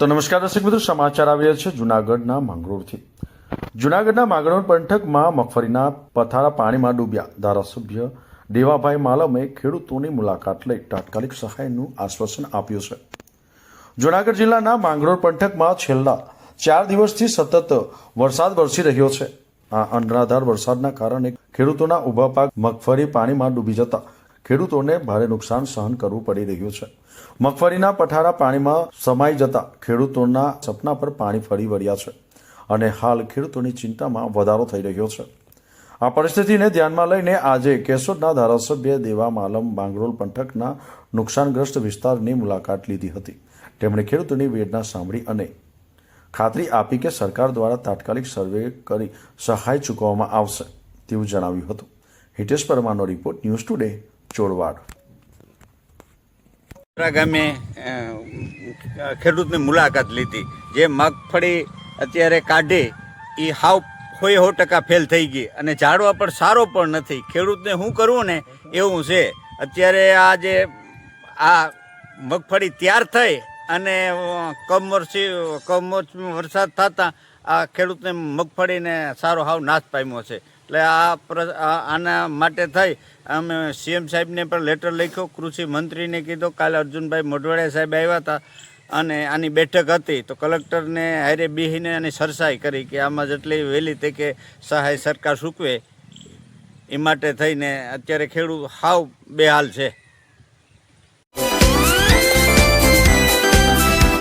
તો નમસ્કાર દર્શક મિત્રો, સમાચાર આવ્યા છે જુનાગઢના માંગરોળથી. જુનાગઢના માંગરોળ પંથકમાં મગફળીના પથારા પાણીમાં ડૂબ્યા. ધારાસભ્ય દેવાભાઈ માલમે ખેડૂતોની મુલાકાત લઈ તાત્કાલિક સહાયનું આશ્વાસન આપ્યું છે. જુનાગઢ જિલ્લાના માંગરોળ પંથકમાં છેલ્લા ચાર દિવસથી સતત વરસાદ વરસી રહ્યો છે. આ અનરાધાર વરસાદના કારણે ખેડૂતોના ઊભા પાક મગફળી પાણીમાં ડૂબી જતા ખેડૂતોને ભારે નુકસાન સહન કરવું પડી રહ્યું છે. મગફળીના પઠારા પાણીમાં સમાઈ જતા ખેડૂતોના સપના પર પાણી ફરી વળ્યા છે અને હાલ ખેડૂતોની ચિંતામાં વધારો થઈ રહ્યો છે. આ પરિસ્થિતિને ધ્યાનમાં લઈને આજે કેશોદના ધારાસભ્ય દેવા માલમ બાંગરોલ પંથકના નુકસાનગ્રસ્ત વિસ્તારની મુલાકાત લીધી હતી. તેમણે ખેડૂતોની વેદના સાંભળી અને ખાતરી આપી કે સરકાર દ્વારા તાત્કાલિક સર્વે કરી સહાય ચૂકવવામાં આવશે તેવું જણાવ્યું હતું. હિતેશ પરમાનો રિપોર્ટ ન્યૂઝ ટુડે ચોરવાડ. ગામે ખેડૂતની મુલાકાત લીધી. જે મગફળી અત્યારે કાઢી એ હાવ હોય સો ટકા ફેલ થઈ ગઈ અને ઝાડવા પણ સારો પણ નથી. ખેડૂતને શું કરવું ને એવું છે. અત્યારે આ જે આ મગફળી તૈયાર થઈ અને અ, કમ વર્ષ વરસાદ થતાં આ ખેડૂતને મગફળીને સારો હાવ નાશ પામ્યો છે. એટલે આ આના માટે થઈ અમે સીએમ સાહેબને પણ લેટર લખ્યો, કૃષિ મંત્રીને કીધો, કાલે અર્જુનભાઈ મોઢવાડિયા સાહેબ આવ્યા હતા અને આની બેઠક હતી તો કલેક્ટરને હારે બેહીને આની સરસાઈ કરી કે આમાં જેટલી વહેલી તે કે સહાય સરકાર સૂકવે, એ માટે થઈને અત્યારે ખેડૂત હાવ બેહાલ છે.